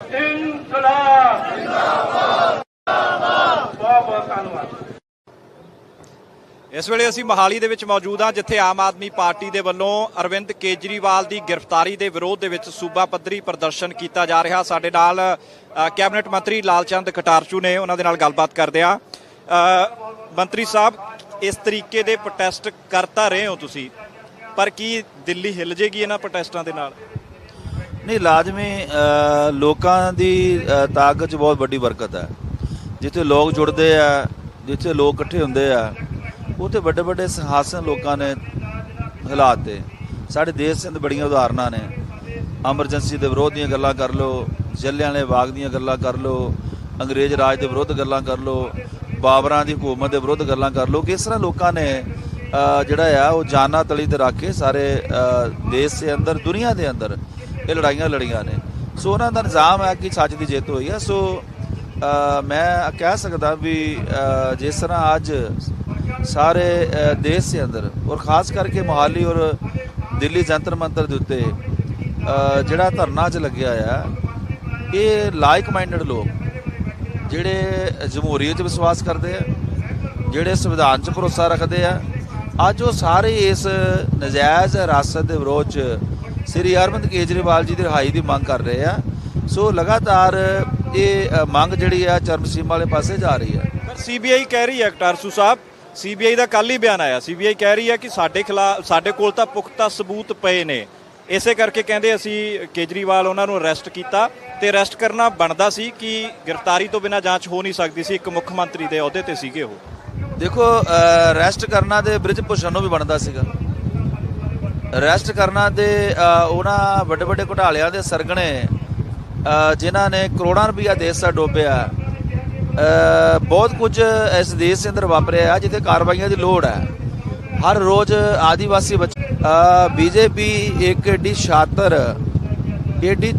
ਇਨਕਲਾਬ ਜਿੰਦਾਬਾਦ। ਬਹੁਤ ਧੰਨਵਾਦ ਇਸ ਵੇਲੇ ਅਸੀਂ ਮੋਹਾਲੀ ਦੇ ਵਿੱਚ ਮੌਜੂਦ ਹਾਂ, ਜਿੱਥੇ ਆਮ ਆਦਮੀ ਪਾਰਟੀ ਦੇ ਵੱਲੋਂ ਅਰਵਿੰਦ ਕੇਜਰੀਵਾਲ ਦੀ ਗ੍ਰਿਫਤਾਰੀ ਦੇ ਵਿਰੋਧ ਦੇ ਵਿੱਚ ਸੂਬਾ ਪੱਧਰੀ ਪ੍ਰਦਰਸ਼ਨ ਕੀਤਾ ਜਾ ਰਿਹਾ। ਸਾਡੇ ਨਾਲ ਕੈਬਨਿਟ ਮੰਤਰੀ ਲਾਲਚੰਦ ਕਟਾਰਚੂ ਨੇ ਉਹਨਾਂ ਦੇ ਨਾਲ ਗੱਲਬਾਤ ਕਰਦੇ ਆ ਮੰਤਰੀ ਸਾਹਿਬ, ਇਸ ਤਰੀਕੇ ਦੇ ਪ੍ਰੋਟੈਸਟ ਕਰਤਾ ਰਹੇ ਹੋ ਤੁਸੀਂ, ਪਰ ਕੀ ਦਿੱਲੀ ਹਿੱਲ ਜੇਗੀ ਇਹਨਾਂ ਪ੍ਰੋਟੈਸਟਾਂ ਦੇ ਨਾਲ? ਨਹੀਂ, ਲਾਜ਼ਮੀ ਲੋਕਾਂ ਦੀ ਤਾਕਤ 'ਚ ਬਹੁਤ ਵੱਡੀ ਬਰਕਤ ਹੈ। ਜਿੱਥੇ ਲੋਕ ਜੁੜਦੇ ਆ, ਜਿੱਥੇ ਲੋਕ ਇਕੱਠੇ ਹੁੰਦੇ ਆ, ਉੱਥੇ ਵੱਡੇ ਵੱਡੇ ਸਿੰਹਾਸਨ ਲੋਕਾਂ ਨੇ ਹਾਲਾਤ ਤੇ। ਸਾਡੇ ਦੇਸ਼ ਦੇ ਅੰਦਰ ਬੜੀਆਂ ਉਦਾਹਰਨਾਂ ਨੇ। ਐਮਰਜੈਂਸੀ ਦੇ ਵਿਰੋਧ ਦੀਆਂ ਗੱਲਾਂ ਕਰ ਲਓ ਜੱਲਿਆਂਵਾਲੇ ਬਾਗ ਦੀਆਂ ਗੱਲਾਂ ਕਰ ਲਓ, ਅੰਗਰੇਜ਼ ਰਾਜ ਦੇ ਵਿਰੁੱਧ ਗੱਲਾਂ ਕਰ ਲਓ, ਬਾਬਰਾਂ ਦੀ ਹਕੂਮਤ ਦੇ ਵਿਰੁੱਧ ਗੱਲਾਂ ਕਰ ਲਓ। ਕਿਸ ਤਰ੍ਹਾਂ ਲੋਕਾਂ ਨੇ ਜਿਹੜਾ ਆ, ਉਹ ਜਾਨਾਂ ਤਲੀ ਤੇ ਰੱਖ ਕੇ ਸਾਰੇ ਦੇਸ਼ ਦੇ ਅੰਦਰ, ਦੁਨੀਆ ਦੇ ਅੰਦਰ ਇਹ ਲੜਾਈਆਂ ਲੜੀਆਂ ਨੇ। ਸੋ ਉਹਨਾਂ ਦਾ ਨਿਜ਼ਾਮ ਹੈ ਕਿ ਸੱਚ ਦੀ ਜਿੱਤ ਹੋਈ ਹੈ। ਸੋ ਮੈਂ ਕਹਿ ਸਕਦਾ ਵੀ ਜਿਸ ਤਰ੍ਹਾਂ ਅੱਜ ਸਾਰੇ ਦੇਸ਼ ਦੇ ਅੰਦਰ ਔਰ ਖਾਸ ਕਰਕੇ ਮੋਹਾਲੀ ਔਰ ਦਿੱਲੀ ਜੰਤਰ ਮੰਤਰ ਦੇ ਉੱਤੇ ਜਿਹੜਾ ਧਰਨਾ 'ਚ ਲੱਗਿਆ ਆ, ਇਹ ਲਾਈਕ ਮਾਈਂਡਡ ਲੋਕ ਜਿਹੜੇ ਜਮਹੂਰੀਅਤ 'ਚ ਵਿਸ਼ਵਾਸ ਕਰਦੇ ਆ, ਜਿਹੜੇ ਸੰਵਿਧਾਨ 'ਚ ਭਰੋਸਾ ਰੱਖਦੇ ਆ, ਅੱਜ ਉਹ ਸਾਰੇ ਇਸ ਨਜਾਇਜ਼ ਰਾਸਤ ਦੇ ਵਿਰੋਧ 'ਚ ਸ੍ਰੀ ਅਰਵਿੰਦ ਕੇਜਰੀਵਾਲ ਜੀ ਦੀ ਰਿਹਾਈ ਦੀ ਮੰਗ ਕਰ ਰਹੇ ਆ। ਸੋ ਲਗਾਤਾਰ ਇਹ ਮੰਗ ਜਿਹੜੀ ਆ ਚਰਮ ਸੀਮਾ ਵਾਲੇ ਪਾਸੇ ਜਾ ਰਹੀ ਹੈ ਪਰ ਸੀਬੀਆਈ ਕਹਿ ਰਹੀ ਹੈ ਕਟਾਰਚੂ ਸਾਹਿਬ ਸੀਬੀਆਈ ਦਾ ਕੱਲ ਹੀ ਬਿਆਨ ਆਇਆ। ਸੀਬੀਆਈ ਕਹਿ ਰਹੀ ਹੈ ਕਿ ਸਾਡੇ ਖਿਲਾਫ ਸਾਡੇ ਕੋਲ ਤਾਂ ਪੁਖਤਾ ਸਬੂਤ ਪਏ ਨੇ। ਇਸੇ ਕਰਕੇ ਕਹਿੰਦੇ ਅਸੀਂ ਕੇਜਰੀਵਾਲ ਉਹਨਾਂ ਨੂੰ ਅਰੈਸਟ ਕੀਤਾ ਤੇ ਅਰੈਸਟ ਕਰਨਾ ਬਣਦਾ ਸੀ ਕਿ ਗ੍ਰਿਫਤਾਰੀ ਤੋਂ ਬਿਨਾਂ ਜਾਂਚ ਹੋ ਨਹੀਂ ਸਕਦੀ ਸੀ ਇੱਕ ਮੁੱਖ ਮੰਤਰੀ ਦੇ ਅਹੁਦੇ ਤੇ ਸੀਗੇ ਉਹ। ਦੇਖੋ ਅਰੈਸਟ ਕਰਨਾ ਤੇ ਬ੍ਰਿਜ ਭੂਸ਼ਣ ਨੂੰ ਵੀ ਬਣਦਾ ਸੀਗਾ। ਅਰੈਸਟ ਕਰਨਾ ਤੇ ਉਹਨਾਂ ਵੱਡੇ ਵੱਡੇ ਘੁਟਾਲਿਆਂ ਦੇ ਸਰਗਣੇ ਜਿਨ੍ਹਾਂ ਨੇ ਕਰੋੜਾਂ ਰੁਪਇਆ ਦੇਸ਼ ਦਾ ਡੋਬਿਆ। ਬਹੁਤ ਕੁਝ ਇਸ ਦੇਸ਼ ਦੇ ਅੰਦਰ ਵਾਪਰਿਆ ਹੈ, ਜਿੱਥੇ ਕਾਰਵਾਈਆਂ ਦੀ ਲੋੜ ਹੈ। ਹਰ ਰੋਜ਼ ਆਦੀਵਾਸੀ ਬੱਚੇ ਬੀਜੇਪੀ ਇੱਕ ਏਡੀ ਸ਼ਾਤਰ ਏਡੀ